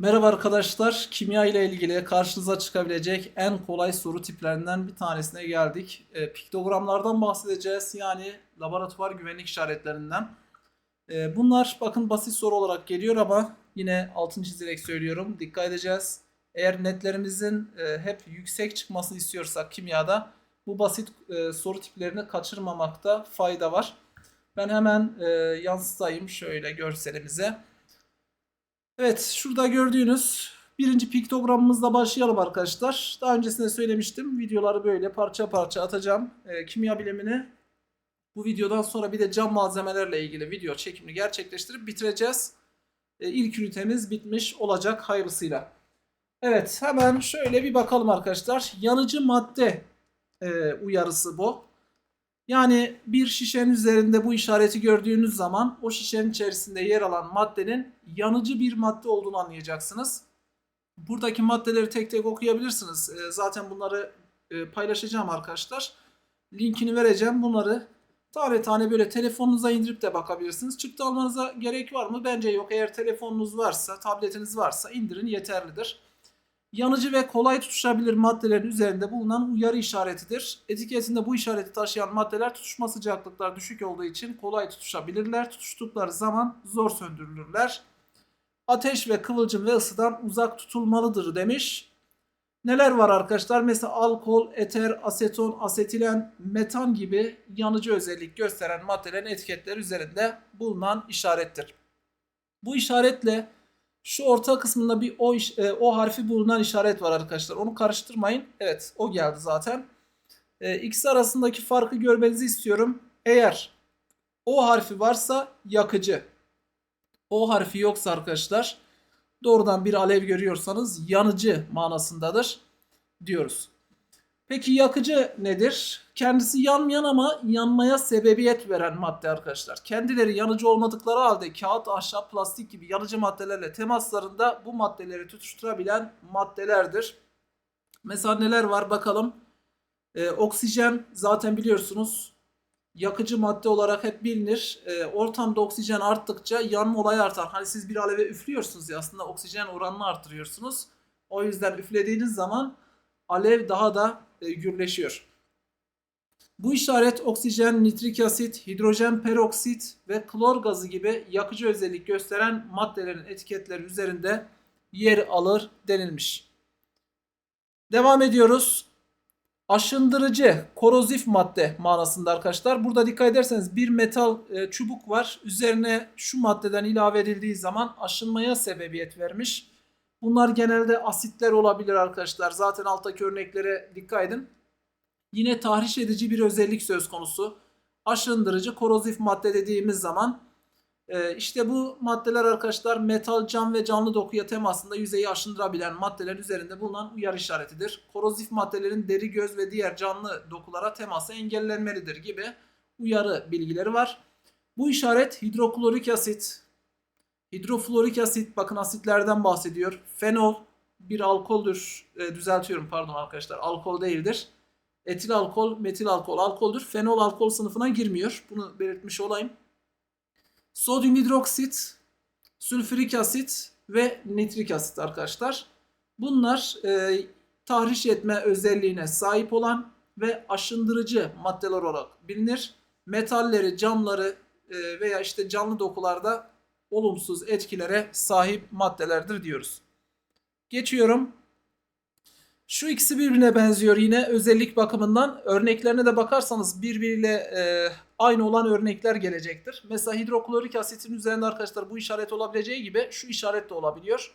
Merhaba arkadaşlar. Kimya ile ilgili karşınıza çıkabilecek en kolay soru tiplerinden bir tanesine geldik. E, piktogramlardan bahsedeceğiz. Yani laboratuvar güvenlik işaretlerinden. E, bunlar bakın basit soru olarak geliyor ama yine altını çizerek söylüyorum. Dikkat edeceğiz. Eğer netlerimizin e, hep yüksek çıkmasını istiyorsak kimyada bu basit e, soru tiplerini kaçırmamakta fayda var. Ben hemen e, yansıtayım şöyle görselimize. Evet, şurada gördüğünüz birinci piktogramımızla başlayalım arkadaşlar. Daha öncesinde söylemiştim. Videoları böyle parça parça atacağım. Ee, kimya bilimini bu videodan sonra bir de cam malzemelerle ilgili video çekimini gerçekleştirip bitireceğiz. Ee, ilk ünitemiz bitmiş olacak hayırlısıyla. Evet, hemen şöyle bir bakalım arkadaşlar. Yanıcı madde e, uyarısı bu. Yani bir şişenin üzerinde bu işareti gördüğünüz zaman o şişenin içerisinde yer alan maddenin yanıcı bir madde olduğunu anlayacaksınız. Buradaki maddeleri tek tek okuyabilirsiniz. Ee, Zaten bunları e, paylaşacağım arkadaşlar. Linkini vereceğim. Bunları tane tane böyle telefonunuza indirip de bakabilirsiniz. Çıktı almanıza gerek var mı? Bence yok. Eğer telefonunuz varsa, tabletiniz varsa indirin yeterlidir. Yanıcı ve kolay tutuşabilir maddelerin üzerinde bulunan uyarı işaretidir. Etiketinde bu işareti taşıyan maddeler tutuşma sıcaklıkları düşük olduğu için kolay tutuşabilirler. Tutuştukları zaman zor söndürülürler. Ateş ve kıvılcım ve ısıdan uzak tutulmalıdır demiş. Neler var arkadaşlar? Mesela alkol, eter, aseton, asetilen, metan gibi yanıcı özellik gösteren maddelerin etiketleri üzerinde bulunan işarettir. Bu işaretle şu orta kısmında bir o, iş- e, o harfi bulunan işaret var arkadaşlar. Onu karıştırmayın. Evet o geldi zaten. E, ikisi arasındaki farkı görmenizi istiyorum. Eğer o harfi varsa yakıcı. O harfi yoksa arkadaşlar doğrudan bir alev görüyorsanız yanıcı manasındadır diyoruz. Peki yakıcı nedir? Kendisi yanmayan ama yanmaya sebebiyet veren madde arkadaşlar. Kendileri yanıcı olmadıkları halde kağıt, ahşap, plastik gibi yanıcı maddelerle temaslarında bu maddeleri tutuşturabilen maddelerdir. Mesela neler var bakalım. Ee, oksijen zaten biliyorsunuz yakıcı madde olarak hep bilinir. Ee, ortamda oksijen arttıkça yanma olayı artar. Hani siz bir aleve üflüyorsunuz ya aslında oksijen oranını artırıyorsunuz. O yüzden üflediğiniz zaman alev daha da gürleşiyor. Bu işaret oksijen, nitrik asit, hidrojen peroksit ve klor gazı gibi yakıcı özellik gösteren maddelerin etiketleri üzerinde yer alır denilmiş. Devam ediyoruz. Aşındırıcı, korozif madde manasında arkadaşlar. Burada dikkat ederseniz bir metal e, çubuk var. Üzerine şu maddeden ilave edildiği zaman aşınmaya sebebiyet vermiş. Bunlar genelde asitler olabilir arkadaşlar. Zaten alttaki örneklere dikkat edin. Yine tahriş edici bir özellik söz konusu. Aşındırıcı, korozif madde dediğimiz zaman e, işte bu maddeler arkadaşlar metal, cam ve canlı dokuya temasında yüzeyi aşındırabilen maddelerin üzerinde bulunan uyarı işaretidir. Korozif maddelerin deri, göz ve diğer canlı dokulara teması engellenmelidir gibi uyarı bilgileri var. Bu işaret hidroklorik asit, hidroflorik asit, bakın asitlerden bahsediyor. Fenol bir alkoldür, e, düzeltiyorum pardon arkadaşlar, alkol değildir. Etil alkol, metil alkol alkoldür. Fenol alkol sınıfına girmiyor. Bunu belirtmiş olayım. Sodyum hidroksit, sülfürik asit ve nitrik asit arkadaşlar. Bunlar e, tahriş etme özelliğine sahip olan ve aşındırıcı maddeler olarak bilinir. Metalleri, camları e, veya işte canlı dokularda olumsuz etkilere sahip maddelerdir diyoruz. Geçiyorum. Şu ikisi birbirine benziyor yine özellik bakımından. Örneklerine de bakarsanız birbiriyle e, aynı olan örnekler gelecektir. Mesela hidroklorik asitin üzerinde arkadaşlar bu işaret olabileceği gibi şu işaret de olabiliyor.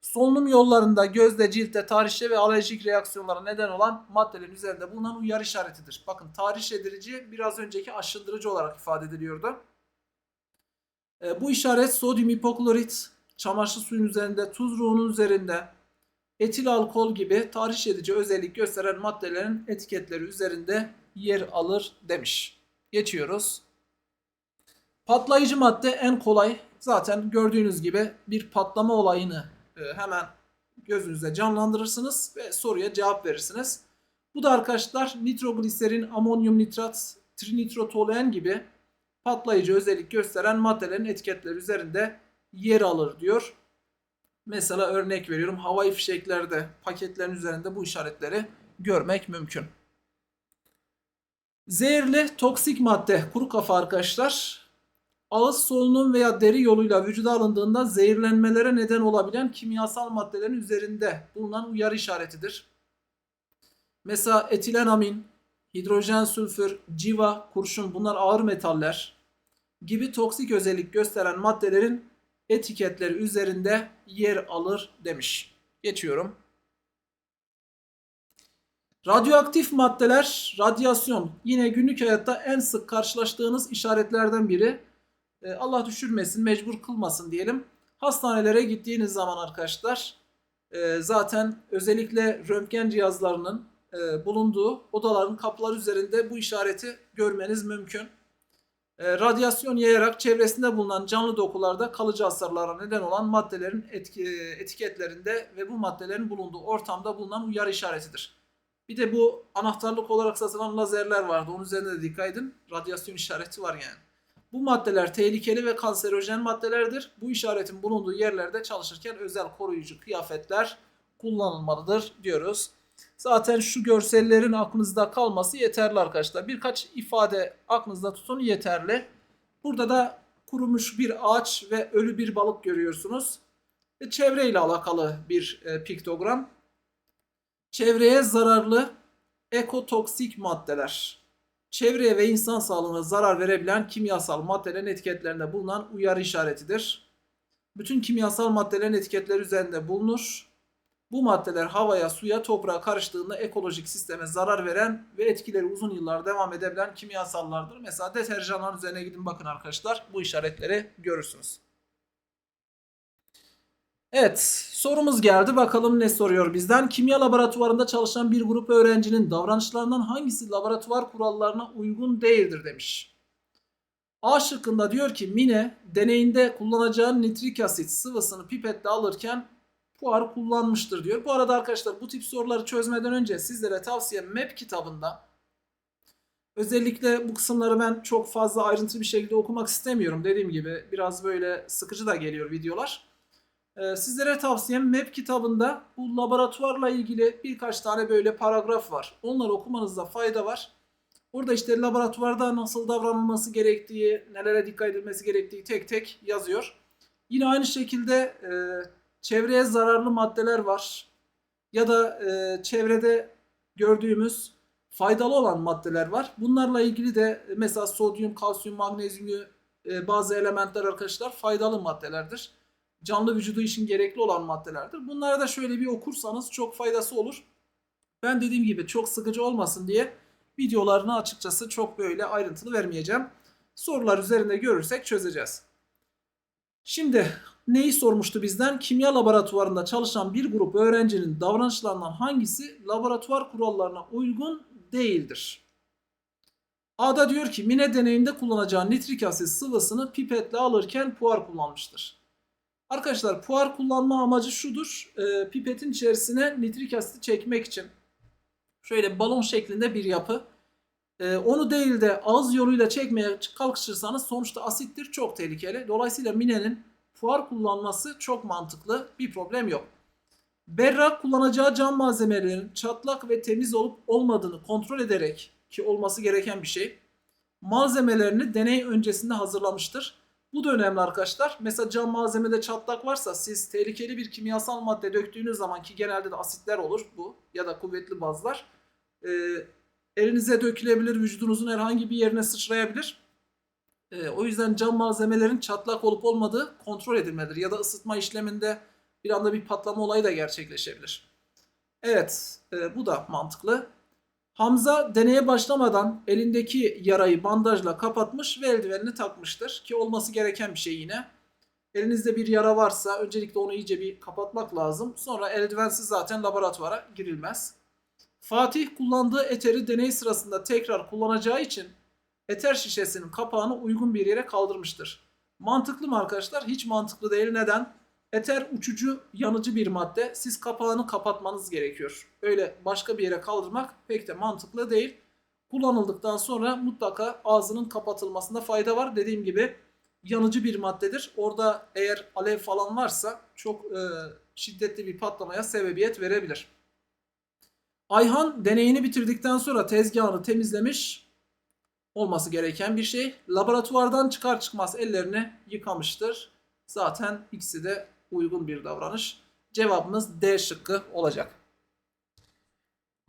Solunum yollarında gözde, ciltte, tahrişe ve alerjik reaksiyonlara neden olan maddelerin üzerinde bulunan uyarı işaretidir. Bakın tahriş edilici biraz önceki aşındırıcı olarak ifade ediliyordu. E, bu işaret sodyum hipoklorit, çamaşır suyun üzerinde, tuz ruhunun üzerinde, etil alkol gibi tahriş edici özellik gösteren maddelerin etiketleri üzerinde yer alır demiş. Geçiyoruz. Patlayıcı madde en kolay. Zaten gördüğünüz gibi bir patlama olayını e, hemen gözünüzde canlandırırsınız ve soruya cevap verirsiniz. Bu da arkadaşlar nitrogliserin, amonyum nitrat, trinitrotoluen gibi patlayıcı özellik gösteren maddelerin etiketleri üzerinde yer alır diyor. Mesela örnek veriyorum havai fişeklerde paketlerin üzerinde bu işaretleri görmek mümkün. Zehirli toksik madde kuru kafa arkadaşlar. Ağız solunum veya deri yoluyla vücuda alındığında zehirlenmelere neden olabilen kimyasal maddelerin üzerinde bulunan uyarı işaretidir. Mesela etilenamin, hidrojen sülfür, civa, kurşun bunlar ağır metaller gibi toksik özellik gösteren maddelerin etiketleri üzerinde yer alır demiş. Geçiyorum. Radyoaktif maddeler, radyasyon yine günlük hayatta en sık karşılaştığınız işaretlerden biri. E, Allah düşürmesin, mecbur kılmasın diyelim. Hastanelere gittiğiniz zaman arkadaşlar e, zaten özellikle röntgen cihazlarının e, bulunduğu odaların kapıları üzerinde bu işareti görmeniz mümkün. E, radyasyon yayarak çevresinde bulunan canlı dokularda kalıcı hasarlara neden olan maddelerin etki, etiketlerinde ve bu maddelerin bulunduğu ortamda bulunan uyarı işaretidir. Bir de bu anahtarlık olarak satılan lazerler vardı. Onun üzerine de dikkat edin. Radyasyon işareti var yani. Bu maddeler tehlikeli ve kanserojen maddelerdir. Bu işaretin bulunduğu yerlerde çalışırken özel koruyucu kıyafetler kullanılmalıdır diyoruz. Zaten şu görsellerin aklınızda kalması yeterli arkadaşlar. Birkaç ifade aklınızda tutun yeterli. Burada da kurumuş bir ağaç ve ölü bir balık görüyorsunuz. Ve çevreyle alakalı bir e, piktogram. Çevreye zararlı ekotoksik maddeler. Çevreye ve insan sağlığına zarar verebilen kimyasal maddelerin etiketlerinde bulunan uyarı işaretidir. Bütün kimyasal maddelerin etiketleri üzerinde bulunur. Bu maddeler havaya, suya, toprağa karıştığında ekolojik sisteme zarar veren ve etkileri uzun yıllar devam edebilen kimyasallardır. Mesela deterjanların üzerine gidin bakın arkadaşlar. Bu işaretleri görürsünüz. Evet, sorumuz geldi. Bakalım ne soruyor bizden? Kimya laboratuvarında çalışan bir grup öğrencinin davranışlarından hangisi laboratuvar kurallarına uygun değildir demiş. A şıkkında diyor ki Mine deneyinde kullanacağı nitrik asit sıvısını pipetle alırken puar kullanmıştır diyor. Bu arada arkadaşlar bu tip soruları çözmeden önce sizlere tavsiye MAP kitabında özellikle bu kısımları ben çok fazla ayrıntılı bir şekilde okumak istemiyorum. Dediğim gibi biraz böyle sıkıcı da geliyor videolar. Ee, sizlere tavsiyem MEP kitabında bu laboratuvarla ilgili birkaç tane böyle paragraf var. Onları okumanızda fayda var. Burada işte laboratuvarda nasıl davranılması gerektiği, nelere dikkat edilmesi gerektiği tek tek yazıyor. Yine aynı şekilde e, çevreye zararlı maddeler var. Ya da e, çevrede gördüğümüz faydalı olan maddeler var. Bunlarla ilgili de mesela sodyum, kalsiyum, magnezyum e, bazı elementler arkadaşlar faydalı maddelerdir canlı vücudu için gerekli olan maddelerdir. Bunları da şöyle bir okursanız çok faydası olur. Ben dediğim gibi çok sıkıcı olmasın diye videolarını açıkçası çok böyle ayrıntılı vermeyeceğim. Sorular üzerinde görürsek çözeceğiz. Şimdi neyi sormuştu bizden? Kimya laboratuvarında çalışan bir grup öğrencinin davranışlarından hangisi laboratuvar kurallarına uygun değildir? A'da diyor ki Mine deneyinde kullanacağı nitrik asit sıvısını pipetle alırken puar kullanmıştır. Arkadaşlar puar kullanma amacı şudur. E, pipetin içerisine nitrik asiti çekmek için şöyle balon şeklinde bir yapı. E, onu değil de ağız yoluyla çekmeye kalkışırsanız sonuçta asittir çok tehlikeli. Dolayısıyla minenin puar kullanması çok mantıklı. Bir problem yok. Berrak kullanacağı cam malzemelerin çatlak ve temiz olup olmadığını kontrol ederek ki olması gereken bir şey. Malzemelerini deney öncesinde hazırlamıştır. Bu da önemli arkadaşlar. Mesela cam malzemede çatlak varsa siz tehlikeli bir kimyasal madde döktüğünüz zaman ki genelde de asitler olur bu ya da kuvvetli bazlar. E, elinize dökülebilir, vücudunuzun herhangi bir yerine sıçrayabilir. E, o yüzden cam malzemelerin çatlak olup olmadığı kontrol edilmelidir. Ya da ısıtma işleminde bir anda bir patlama olayı da gerçekleşebilir. Evet, e, bu da mantıklı. Hamza deneye başlamadan elindeki yarayı bandajla kapatmış ve eldivenini takmıştır. Ki olması gereken bir şey yine. Elinizde bir yara varsa öncelikle onu iyice bir kapatmak lazım. Sonra eldivensiz zaten laboratuvara girilmez. Fatih kullandığı eteri deney sırasında tekrar kullanacağı için eter şişesinin kapağını uygun bir yere kaldırmıştır. Mantıklı mı arkadaşlar? Hiç mantıklı değil. Neden? Eter uçucu, yanıcı bir madde. Siz kapağını kapatmanız gerekiyor. Öyle başka bir yere kaldırmak pek de mantıklı değil. Kullanıldıktan sonra mutlaka ağzının kapatılmasında fayda var. Dediğim gibi yanıcı bir maddedir. Orada eğer alev falan varsa çok e, şiddetli bir patlamaya sebebiyet verebilir. Ayhan deneyini bitirdikten sonra tezgahını temizlemiş olması gereken bir şey. Laboratuvardan çıkar çıkmaz ellerini yıkamıştır. Zaten ikisi de uygun bir davranış. Cevabımız D şıkkı olacak.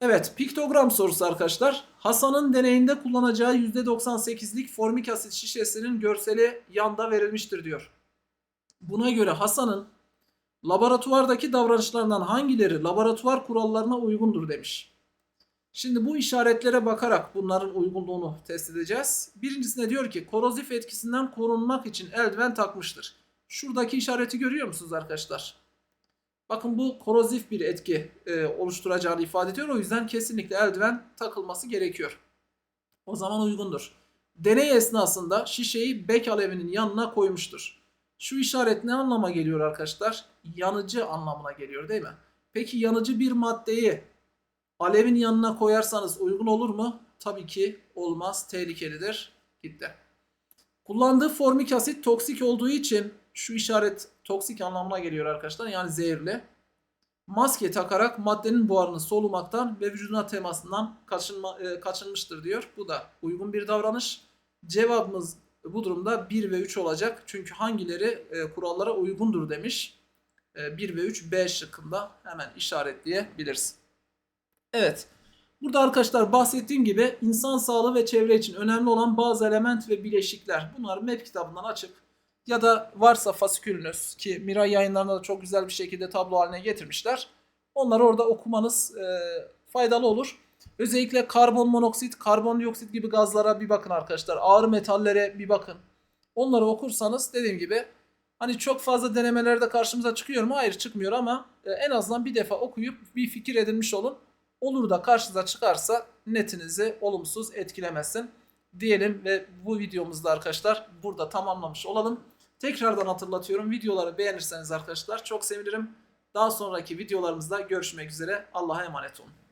Evet, piktogram sorusu arkadaşlar. Hasan'ın deneyinde kullanacağı %98'lik formik asit şişesinin görseli yanda verilmiştir diyor. Buna göre Hasan'ın laboratuvardaki davranışlarından hangileri laboratuvar kurallarına uygundur demiş. Şimdi bu işaretlere bakarak bunların uygunluğunu test edeceğiz. Birincisine diyor ki korozif etkisinden korunmak için eldiven takmıştır. Şuradaki işareti görüyor musunuz arkadaşlar? Bakın bu korozif bir etki e, oluşturacağını ifade ediyor. O yüzden kesinlikle eldiven takılması gerekiyor. O zaman uygundur. Deney esnasında şişeyi bek alevinin yanına koymuştur. Şu işaret ne anlama geliyor arkadaşlar? Yanıcı anlamına geliyor değil mi? Peki yanıcı bir maddeyi alevin yanına koyarsanız uygun olur mu? Tabii ki olmaz. Tehlikelidir. Gitti. Kullandığı formik asit toksik olduğu için şu işaret toksik anlamına geliyor arkadaşlar. Yani zehirli. Maske takarak maddenin buharını solumaktan ve vücuduna temasından kaçınma, e, kaçınmıştır diyor. Bu da uygun bir davranış. Cevabımız bu durumda 1 ve 3 olacak. Çünkü hangileri e, kurallara uygundur demiş. E, 1 ve 3 B şıkkında hemen işaretleyebiliriz. Evet. Burada arkadaşlar bahsettiğim gibi insan sağlığı ve çevre için önemli olan bazı element ve bileşikler. Bunları MEP kitabından açıp ya da varsa fasikülünüz ki Miray yayınlarında da çok güzel bir şekilde tablo haline getirmişler. Onları orada okumanız e, faydalı olur. Özellikle karbon monoksit, karbondioksit gibi gazlara bir bakın arkadaşlar. Ağır metallere bir bakın. Onları okursanız dediğim gibi hani çok fazla denemelerde karşımıza çıkıyor mu? Hayır çıkmıyor ama e, en azından bir defa okuyup bir fikir edinmiş olun. Olur da karşınıza çıkarsa netinizi olumsuz etkilemesin diyelim ve bu videomuzda arkadaşlar burada tamamlamış olalım. Tekrardan hatırlatıyorum videoları beğenirseniz arkadaşlar çok sevinirim. Daha sonraki videolarımızda görüşmek üzere. Allah'a emanet olun.